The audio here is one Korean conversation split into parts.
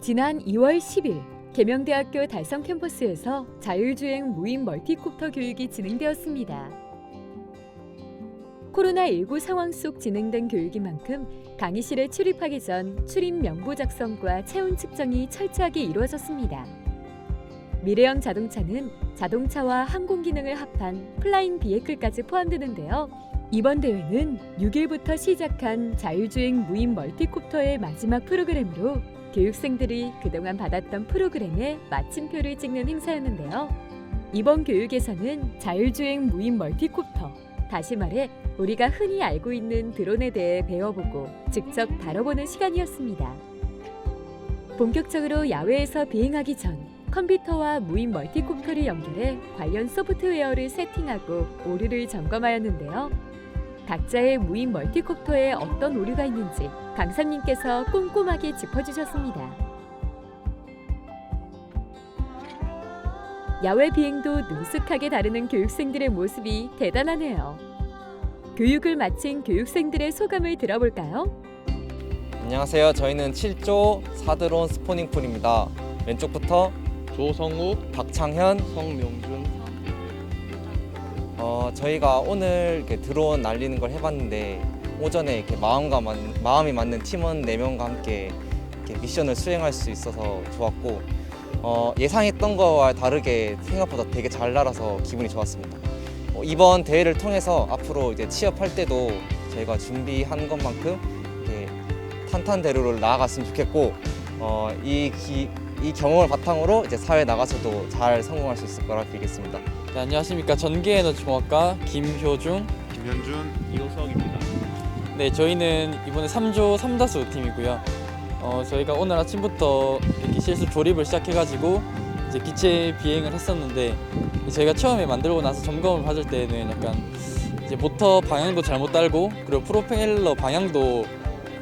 지난 2월 10일 계명대학교 달성 캠퍼스에서 자율주행 무인 멀티콥터 교육이 진행되었습니다. 코로나19 상황 속 진행된 교육인 만큼 강의실에 출입하기 전 출입 명부 작성과 체온 측정이 철저하게 이루어졌습니다. 미래형 자동차는 자동차와 항공 기능을 합한 플라잉 비에클까지 포함되는데요. 이번 대회는 6일부터 시작한 자율주행 무인 멀티콥터의 마지막 프로그램으로 교육생들이 그동안 받았던 프로그램에 마침표를 찍는 행사였는데요. 이번 교육에서는 자율주행 무인 멀티콥터, 다시 말해 우리가 흔히 알고 있는 드론에 대해 배워보고 직접 다뤄보는 시간이었습니다. 본격적으로 야외에서 비행하기 전 컴퓨터와 무인 멀티콥터를 연결해 관련 소프트웨어를 세팅하고 오류를 점검하였는데요. 각자의 무인 멀티콥터에 어떤 오류가 있는지 강사님께서 꼼꼼하게 짚어주셨습니다. 야외 비행도 능숙하게 다루는 교육생들의 모습이 대단하네요. 교육을 마친 교육생들의 소감을 들어볼까요? 안녕하세요. 저희는 7조 사드론 스포닝풀입니다. 왼쪽부터 조성욱, 박창현. 성명준, 어, 저희가 오늘 이렇게 드론 날리는 걸 해봤는데 오전에 이렇게 마음과 맞, 마음이 맞는 팀원 4명과 함께 이렇게 미션을 수행할 수 있어서 좋았고 어, 예상했던 거와 다르게 생각보다 되게 잘 날아서 기분이 좋았습니다. 어, 이번 대회를 통해서 앞으로 이제 취업할 때도 저희가 준비한 것만큼 탄탄대로를 나아갔으면 좋겠고 어, 이, 기, 이 경험을 바탕으로 이제 사회 나가서도 잘 성공할 수 있을 거라 빌겠습니다. 네, 안녕하십니까 전기에너지공학과 김효중 김현준, 이호석입니다. 네 저희는 이번에 3조 3다수 팀이고요 어, 저희가 오늘 아침부터 이렇게 실수 조립을 시작해가지고 이제 기체 비행을 했었는데 저희가 처음에 만들고 나서 점검을 받을 때는 약간 이제 모터 방향도 잘못 달고 그리고 프로펠러 방향도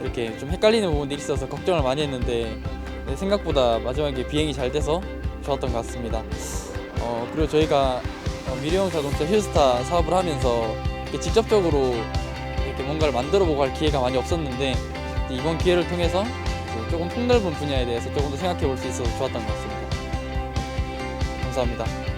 이렇게 좀 헷갈리는 부분들이 있어서 걱정을 많이 했는데 네, 생각보다 마지막에 비행이 잘 돼서 좋았던 것 같습니다. 어, 그리고 저희가 어, 미래형 자동차 힐스타 사업을 하면서 이렇게 직접적으로 이렇게 뭔가를 만들어 보고 할 기회가 많이 없었는데 이번 기회를 통해서 조금 폭넓은 분야에 대해서 조금 더 생각해 볼 수 있어서 좋았던 것 같습니다. 감사합니다.